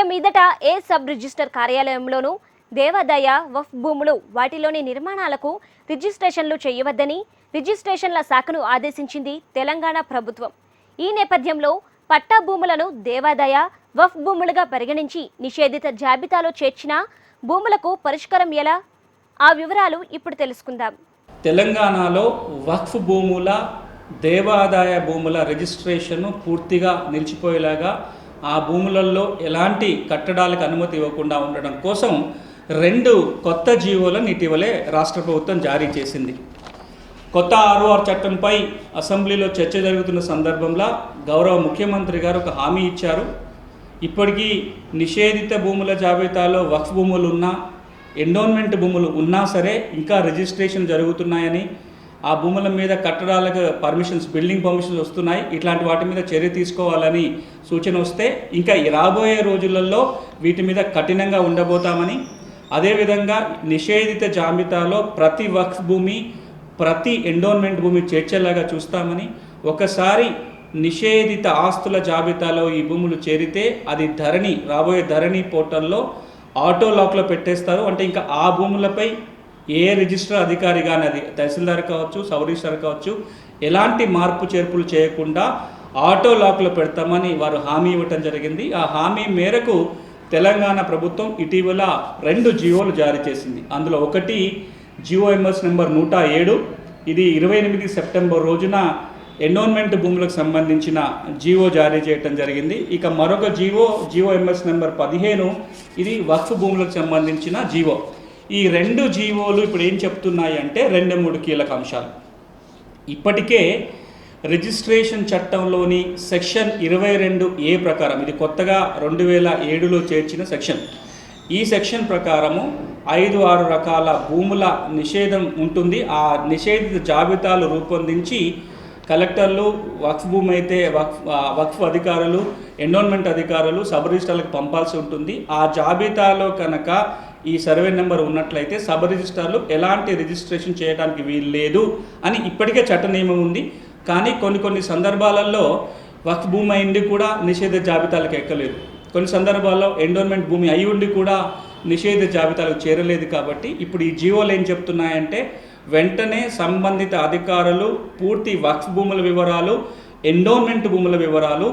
ఇక మీదట ఏ sub register కార్యాలయంలోనూ దేవాదాయ వఫ్ భూములు వాటిలోని నిర్మాణాలకు రిజిస్ట్రేషన్లు చేయవద్దని రిజిస్ట్రేషన్ల శాఖను ఆదేశించింది తెలంగాణ ప్రభుత్వం. ఈ నేపథ్యంలో పట్టా భూములను దేవాదాయ వఫ్ భూములుగా పరిగణించి నిషేధిత జాబితాలో చేర్చిన భూములకు పరిష్కారం ఎలా? ఆ వివరాలు ఇప్పుడు తెలుసుకుందాం. తెలంగాణలో వక్ఫ్ భూముల దేవాదాయ భూముల రిజిస్ట్రేషన్ పూర్తిగా నిలిచిపోయేలాగా ఆ భూములలో ఎలాంటి కట్టడాలకు అనుమతి ఇవ్వకుండా ఉండడం కోసం రెండు కొత్త జీవోలను ఇటీవలే రాష్ట్ర ప్రభుత్వం జారీ చేసింది. కొత్త ఆర్ఓఆర్ చట్టంపై అసెంబ్లీలో చర్చ జరుగుతున్న సందర్భంలో గౌరవ ముఖ్యమంత్రి గారు ఒక హామీ ఇచ్చారు. ఇప్పటికీ నిషేధిత భూముల జాబితాలో వక్ఫ్ భూములు ఉన్నా ఎండోన్మెంట్ భూములు ఉన్నా సరే ఇంకా రిజిస్ట్రేషన్ జరుగుతున్నాయని ఆ భూముల మీద కట్టడాలకు పర్మిషన్స్ బిల్డింగ్ పర్మిషన్స్ వస్తున్నాయి. ఇట్లాంటి వాటి మీద చర్య తీసుకోవాలని సూచన వస్తే ఇంకా రాబోయే రోజులలో వీటి మీద కఠినంగా ఉండబోతామని అదేవిధంగా నిషేధిత జాబితాలో ప్రతి వక్ఫ్ భూమి ప్రతి ఎండోన్మెంట్ భూమి చేర్చేలాగా చూస్తామని ఒకసారి నిషేధిత ఆస్తుల జాబితాలో ఈ భూములు చేరితే అది ధరణి రాబోయే ధరణి పోర్టల్లో ఆటో లాక్లో పెట్టేస్తారు. అంటే ఇంకా ఆ భూములపై ఏ రిజిస్టర్ అధికారి కానీ అది తహసీల్దార్ కావచ్చు సబ్ రిజిస్టర్ కావచ్చు ఎలాంటి మార్పు చేర్పులు చేయకుండా ఆటో లాక్లో పెడతామని వారు హామీ ఇవ్వటం జరిగింది. ఆ హామీ మేరకు తెలంగాణ ప్రభుత్వం ఇటీవల రెండు జియోలు జారీ చేసింది. అందులో ఒకటి జియోఎంఎస్ నెంబర్ నూట ఏడు ఇది ఇరవై ఎనిమిది సెప్టెంబర్ రోజున ఎన్నోన్మెంట్ భూములకు సంబంధించిన జీవో జారీ చేయటం జరిగింది. ఇక మరొక జీవో జీవో ఎంఎస్ నెంబర్ పదిహేను ఇది వక్ఫ్ భూములకు సంబంధించిన జీవో ఈ రెండు జీవోలు ఇప్పుడు ఏం చెప్తున్నాయి అంటే రెండు మూడు కీలక అంశాలు. ఇప్పటికే రిజిస్ట్రేషన్ చట్టంలోని సెక్షన్ ఇరవై రెండు ఏ ప్రకారం ఇది కొత్తగా రెండు వేల ఏడులో చేర్చిన సెక్షన్ ఈ సెక్షన్ ప్రకారము ఐదు ఆరు రకాల భూముల నిషేధం ఉంటుంది. ఆ నిషేధిత జాబితాలు రూపొందించి కలెక్టర్లు వక్ఫ్ భూమి అయితే వక్ఫ్ వక్ఫ్ అధికారులు ఎండోన్మెంట్ అధికారులు సబ్ రిజిస్టర్లకు పంపాల్సి ఉంటుంది. ఆ జాబితాలో కనుక ఈ సర్వే నెంబర్ ఉన్నట్లయితే సబ్ రిజిస్టర్లు ఎలాంటి రిజిస్ట్రేషన్ చేయడానికి వీలు లేదు అని ఇప్పటికే చట్ట నియమం ఉంది. కానీ కొన్ని కొన్ని సందర్భాలలో వక్ఫ్ భూమి అయింది కూడా నిషేధ జాబితాలకు ఎక్కలేదు. కొన్ని సందర్భాల్లో ఎండోన్మెంట్ భూమి అయి ఉండి కూడా నిషేధ జాబితాలకు చేరలేదు కాబట్టి ఇప్పుడు ఈ జీవోలు ఏం చెప్తున్నాయంటే వెంటనే సంబంధిత అధికారులు పూర్తి వక్ఫ్ భూముల వివరాలు ఎండోన్మెంట్ భూముల వివరాలు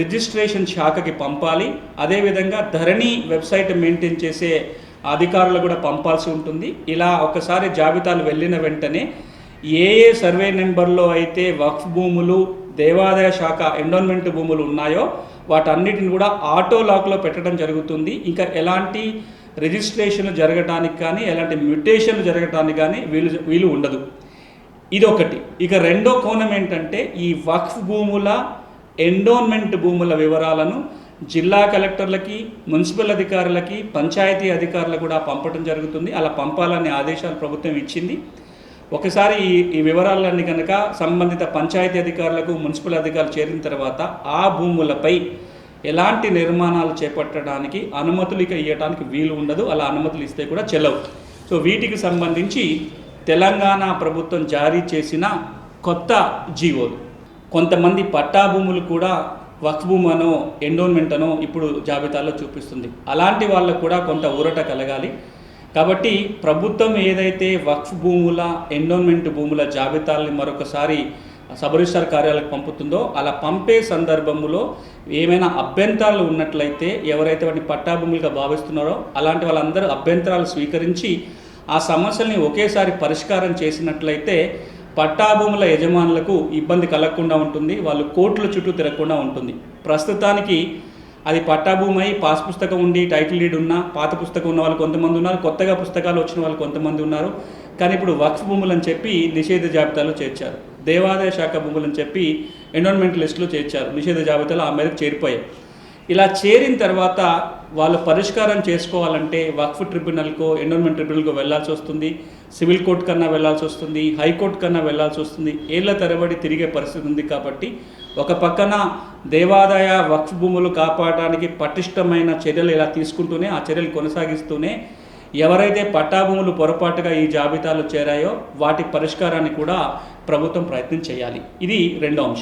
రిజిస్ట్రేషన్ శాఖకి పంపాలి. అదేవిధంగా ధరణి వెబ్సైట్ మెయింటైన్ చేసే అధికారులు కూడా పంపాల్సి ఉంటుంది. ఇలా ఒకసారి జాబితాలు వెళ్ళిన వెంటనే ఏ ఏ సర్వే నెంబర్లో అయితే వక్ఫ్ భూములు దేవాదాయ శాఖ ఎండోన్మెంట్ భూములు ఉన్నాయో వాటన్నిటిని కూడా ఆటో లాక్లో పెట్టడం జరుగుతుంది. ఇంకా ఎలాంటి రిజిస్ట్రేషన్ జరగటానికి కానీ ఎలాంటి మ్యూటేషన్లు జరగటానికి కానీ వీలు వీలు ఉండదు. ఇదొకటి. ఇక రెండో కోణం ఏంటంటే ఈ వక్ఫ్ భూముల ఎండోన్మెంట్ భూముల వివరాలను జిల్లా కలెక్టర్లకి మున్సిపల్ అధికారులకి పంచాయతీ అధికారులకు కూడా పంపడం జరుగుతుంది. అలా పంపాలనే ఆదేశాలు ప్రభుత్వం ఇచ్చింది. ఒకసారి ఈ ఈ వివరాలన్నీ కనుక సంబంధిత పంచాయతీ అధికారులకు మున్సిపల్ అధికారులు చేరిన తర్వాత ఆ భూములపై ఎలాంటి నిర్మాణాలు చేపట్టడానికి అనుమతులు ఇక ఇవ్వడానికి వీలు ఉండదు. అలా అనుమతులు ఇస్తే కూడా చెల్లవు. సో వీటికి సంబంధించి తెలంగాణ ప్రభుత్వం జారీ చేసిన కొత్త జీవోలు. కొంతమంది పట్టా భూములు కూడా వక్ఫ్ భూమి ఎండోన్మెంట్ అనో ఇప్పుడు జాబితాలో చూపిస్తుంది. అలాంటి వాళ్ళకు కూడా కొంత ఊరట కలగాలి. కాబట్టి ప్రభుత్వం ఏదైతే వక్ఫ్ భూముల ఎండోన్మెంట్ భూముల జాబితాల్ని మరొకసారి సబరిస్టార్ కార్యాలకు కార్యాలయాలకు పంపుతుందో అలా పంపే సందర్భంలో ఏమైనా అభ్యంతరాలు ఉన్నట్లయితే ఎవరైతే వాటిని పట్టాభూములుగా భావిస్తున్నారో అలాంటి వాళ్ళందరూ అభ్యంతరాలు స్వీకరించి ఆ సమస్యల్ని ఒకేసారి పరిష్కారం చేసినట్లయితే పట్టాభూముల యజమానులకు ఇబ్బంది కలగకుండా ఉంటుంది వాళ్ళు కోర్టుల చుట్టూ తిరగకుండా ఉంటుంది. ప్రస్తుతానికి అది పట్టాభూమి అయి పాస్ పుస్తకం ఉండి టైటిల్ డీడ్ ఉన్న పాత పుస్తకం ఉన్న వాళ్ళు కొంతమంది ఉన్నారు కొత్తగా పుస్తకాలు వచ్చిన వాళ్ళు కొంతమంది ఉన్నారు కానీ ఇప్పుడు వక్ఫ్ భూములు అని చెప్పి నిషేధ జాబితాలో చేర్చారు. దేవాదాయ శాఖ భూములు అని చెప్పి ఎన్విరాన్మెంట్ లిస్టులో చేర్చారు నిషేధ జాబితాలో ఆ మేరకు చేరిపోయాయి. ఇలా చేరిన తర్వాత వాళ్ళు పరిష్కారం చేసుకోవాలంటే వక్ఫ్ ట్రిబ్యునల్కో ఎన్విరాన్మెంట్ ట్రిబ్యునల్కో వెళ్ళాల్సి వస్తుంది. సివిల్ కోర్టు కన్నా వెళ్ళాల్సి వస్తుంది హైకోర్టు కన్నా వెళ్ళాల్సి వస్తుంది. ఏళ్ళ తరబడి తిరిగే పరిస్థితి ఉంది కాబట్టి ఒక పక్కన దేవాదాయ వక్ఫ్ భూములు కాపాడడానికి పటిష్టమైన చర్యలు ఇలా తీసుకుంటూనే ఆ చర్యలు కొనసాగిస్తూనే ఎవరైతే పట్టాభూములు పొరపాటుగా ఈ జాబితాలో చేరాయో వాటి పరిష్కారాన్ని కూడా ప్రభుత్వం ప్రయత్నం చేయాలి. ఇది రెండో అంశం.